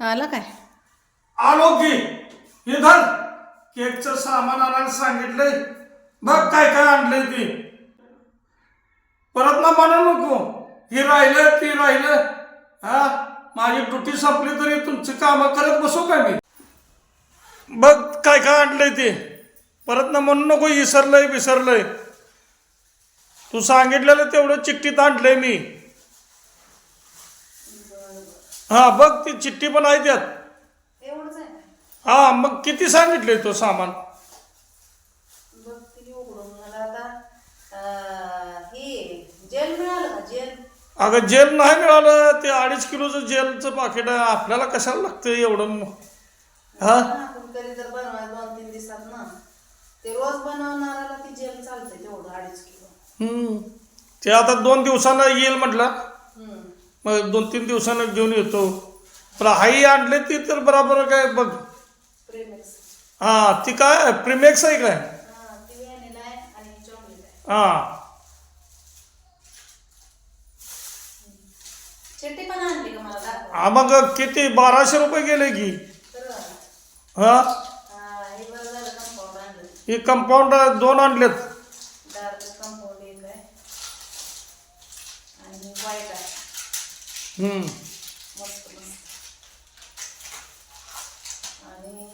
आला काय? आलो की हे धर. केकचं सामान आणायला सांगितलंय. बघ काय काय आणलंय ते. परत ना म्हणू नको. हे राहिलं ते राहिलं. हा? माझी ड्युटी संपली तरी तुमची कामं करत बसू काय मी? बघ काय काय आणलंय ते. परत ना म्हणू नको विसरलंय विसरलंय तू सांगितलेलं तेवढं चिठ्ठीत आणलंय मी. हा बघ ती चिठ्ठी पण आहे त्यात. एवढंच आहे काय? हा मग किती सांगितले तो सामान? बघ किती उघडून मला आता. अं, हे जेल मिळालं का? जेल? अगं जेल नाही मिळालं. ते अडीच किलोचं जेलचं पाकिट आहे आपल्याला कशाला लागतं एवढं हा? आपण कधी तर बनवायचं दोन तीन दिवसात ना. ते रोज बनवणाऱ्याला ती जेल चालते तेवढं अडीच किलो. हम्म. ते आता दोन दिवसानं येईल म्हटलं. मग दोन तीन दिवसानं घेऊन येतो. पण हाई आणले ती तर बराबर काय बघ. प्रेमेक्स. हा ती काय? प्रिमेक्स आहे काय? हा मग किती? बाराशे रुपये गेले की. हा? हे कंपाऊंड दोन आणलेत डार्क कंपाऊंड एक आहे आणि व्हाईट आहे हम्म. मस्त मस्त. आणि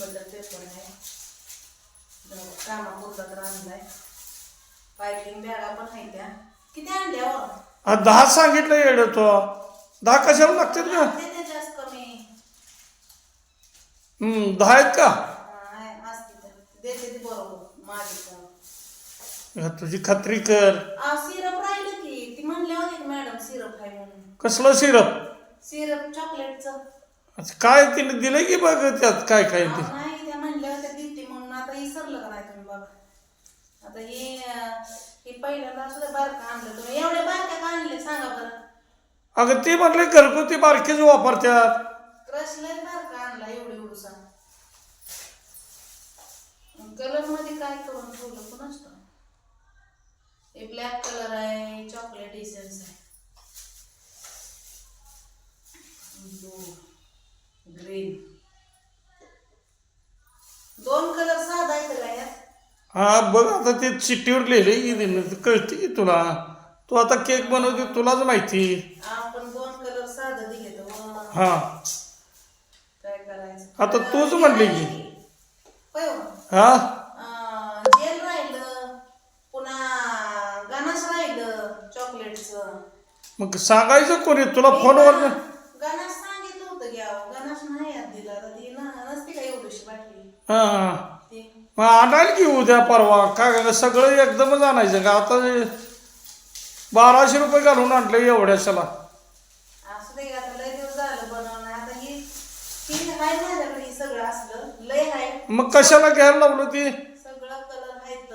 बटर पेपर आहे. कामापुरता तर आणलाय. पायपिंग बॅगा पण आहेत त्या. किती आणल्या हो? दहा सांगितलं येड तो. दहा कशाला लागतात का जास्त कमी. हम्म, दहा आहेत का? असते. देते बरोबर. माझी पण. तुझी खात्री कर. आ सिरप राहिलं की ती म्हणल्या होती की मॅडम सिरप आहे म्हणून. कसलं सिरप सिरप चॉकलेटचं काय तिने दिलंय की बघ त्यात काय काय ते? अहो, नाही त्या म्हणल्या होत्या देते म्हणून. आता विसरलं का नाही तुम्ही बघा? आता ही अं, ही पहिल्यांदा सुद्धा बारका आणलं तुम्ही. एवढ्या बारक्या का आणले सांगा बरं. अगं ते म्हटले घरगुती बारकेच वापरतात क्रशला बारका आणला एवढं एवढं सांग. कलरमध्ये काय करून ठेवलं? पण असतं हे ब्लॅक कलर आहे चॉकलेट इसेन्स आहे ब्लू ग्रीन दोन कलर साधा यात. हा बघ आता ते चिठ्ठीवर लिहिले की कळते की तुला. तू आता केक बनवते तुलाच माहिती. आपण दोन कलर साधं दिले तर हा. काय करायचं? आता तूच म्हणली की. होय हो. हा? अं, जेल राहिलं पुन्हा राहिलं चॉकलेटचं. मग सांगायचं कोणी? तुला फोनवर गणाश सांगितलं होतं घ्यावं गणाश नाही हा हा. मग आणाल की उद्या परवा? काय सगळं एकदमच आणायचं का आता बाराशे रुपये घालून आणलं एवढ्याशाला असं ते आता लय दिवस झालं बनवणं आता ही ती हाय माझ्याकडे हे सगळं असलं. लय हाय. मग कशाला घ्यायला लावलं ती? सगळं कलर आहेत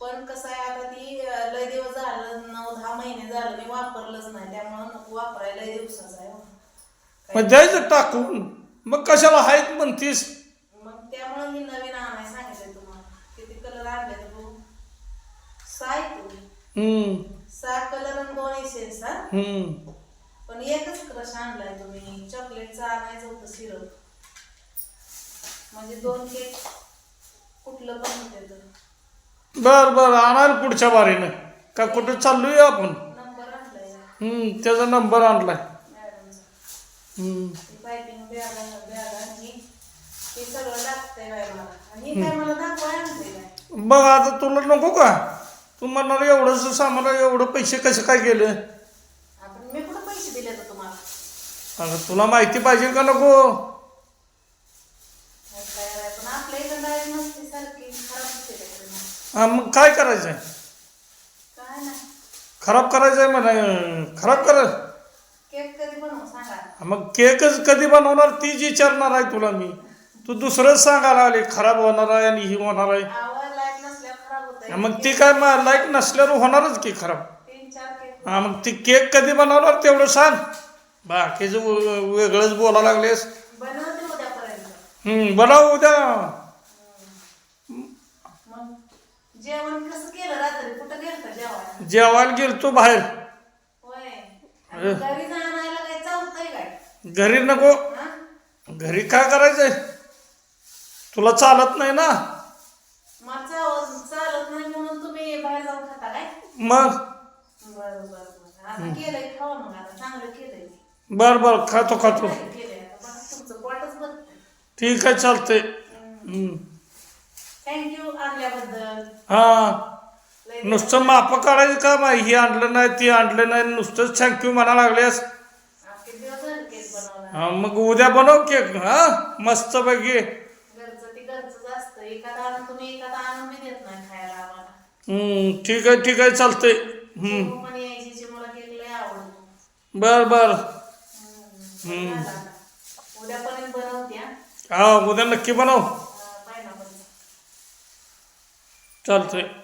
पण कसं आहे आता ती लय दिवस झालं नऊ दहा महिने झालं मी वापरलंच नाही. त्यामुळं नको वापरायला लय दिवसाचं आहे हो. मग द्यायचं टाकून. मग कशाला आहेत म्हणतीस? त्यामुळे मी नवीन आणाय सांगितलंय तुम्हाला. किती कलर आणले तर बघू तुम्ही हम्म. सहा कलर आणि दोन एसेन्स हा? पण एकच क्रश आणलाय तुम्ही. चॉकलेटचा आणायचं होतं सिरप म्हणजे दोन केक कुठलं पण होते तर. बर बर. आणाल पुढच्या बारीनं. का कुठं चाललोय आपण? नंबर आणलाय. हम्म त्याचा नंबर आणलाय. हम्म. ती पायपिंग बॅगा बॅगा हे सगळं लागतंय बाय मला आणि हे काय मला दाखवाय आणते काय? बघ आता तुला नको का? तू म्हणणार एवढंच सामान एवढं पैसे कसे काय गेले? आपण मी कुठं पैसे दिले तर तुम्हाला? अगं तुला माहिती पाहिजे का नको? काय तयार आहे पण आपल्या इथं डाळी नसते सारखी. खराब होते त्याच्यामुळे हा मग काय करायचंय? काय नाही. खराब करायचंय म्हणा खराब कर. केक कधी बनवू सांगा? मग केकच कधी बनवणार तीच विचारणार आहे तुला मी. तू दुसरंच सांगायला आले खराब होणार आहे आणि ही होणार आहे. मग ती काय लाईक नसल्यावर होणारच की खराब? तीन चार केक. हा मग ती केक कधी बनवणार तेवढं सांग. बाकीचं वेगळंच बोला लागलेस. बनव उद्या. मग कुठं गेलं जेवायला? गेलतो बाहेर. घरी नको. घरी काय करायचंय? तुला चालत नाही ना? मग चाव- चालत नाही म्हणून तुम्ही बाहेर जाऊन खाता काय? मग? बरं बरं बरं. आता केलंय खावा मग आता. चांगलं केलंय. बर बर खातो खातो. चांगलं केलंय आता. बघा तुमचं पोटच भरतंय ठीक आहे चालतंय. हम्म. थँक्यू आणल्याबद्दल. हा. लय नुसतं माप काढायचं का मा हे आणलं नाही ते आणलं नाही. नुसतंच थँक्यू म्हणा लागल्यास. अख्खे दिवस झाले केक बनवला हा, मग उद्या बनव केक हा? मस्त पैकी घरचं ते घरचंच असतं एखादा आणून तुम्ही एखादा आणून बी देत नाही खायला आम्हाला. हम्म, ठीक आहे ठीक आहे चालतंय. हम्म. चिमू पण यायची चिमूला केक लय आवडतो बर बर. हम्म. बनवते हा हा उद्या नक्की बनव. पायनापल चालतंय.